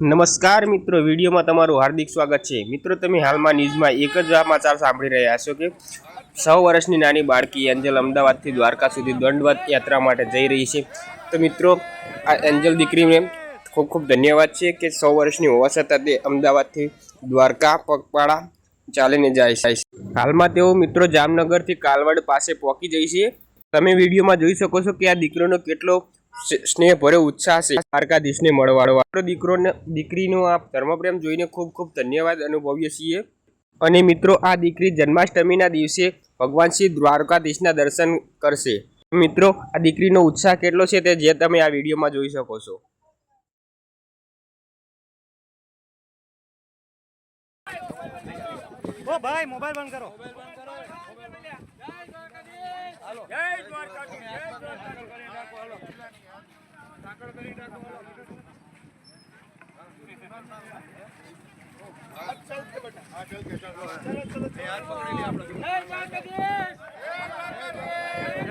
નમસ્કાર મિત્રો, વિડીયોમાં તમારું હાર્દિક સ્વાગત છે. મિત્રો, તમે હાલમાં ન્યૂઝમાં એક જ સમાચાર સાંભળી રહ્યા છો કે છ વર્ષની નાની બાળકી એન્જલ અમદાવાદથી દ્વારકા સુધી દંડવત યાત્રા માટે જઈ રહી છે. તો મિત્રો, આ એન્જલ દીકરીને ખૂબ ખૂબ ધન્યવાદ છે કે સો વર્ષની હોવા છતાં તે અમદાવાદથી દ્વારકા, પગપાળા ચાલીને જાય છે. હાલમાં તેઓ મિત્રો જામનગરથી કાલવડ પાસે પહોંચી જઈ છે. તમે વિડીયોમાં જોઈ શકો છો કે આ દીકરીનો કેટલો સ્નેહ ભર્યો ઉત્સાહ છે. દ્વારકાધીશને મળવાનો આપણો દીકરોને દીકરીનો આ ધર્મપ્રેમ જોઈને ખૂબ ખૂબ ધન્યવાદ અનુભવીએ છીએ. અને મિત્રો આ દીકરી જન્માષ્ટમીના દિવસે ભગવાન શ્રી દ્વારકાધીશના દર્શન કરશે. મિત્રો આ દીકરીનો ઉત્સાહ કેટલો છે તે જે તમે આ વિડીયોમાં જોઈ શકો છો. ઓ ભાઈ મોબાઈલ બંધ કરો. જય દ્વારકાધીશ.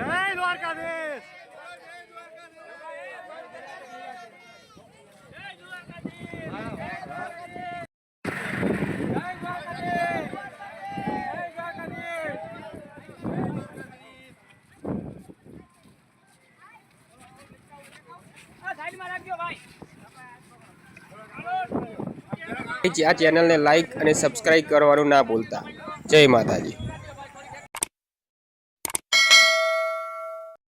દ્વારકાધીશ દ્વારકાધીશ. આ ચેનલને લાઈક અને સબસ્ક્રાઈબ કરવાનું ના ભૂલતા. જય માતાજી.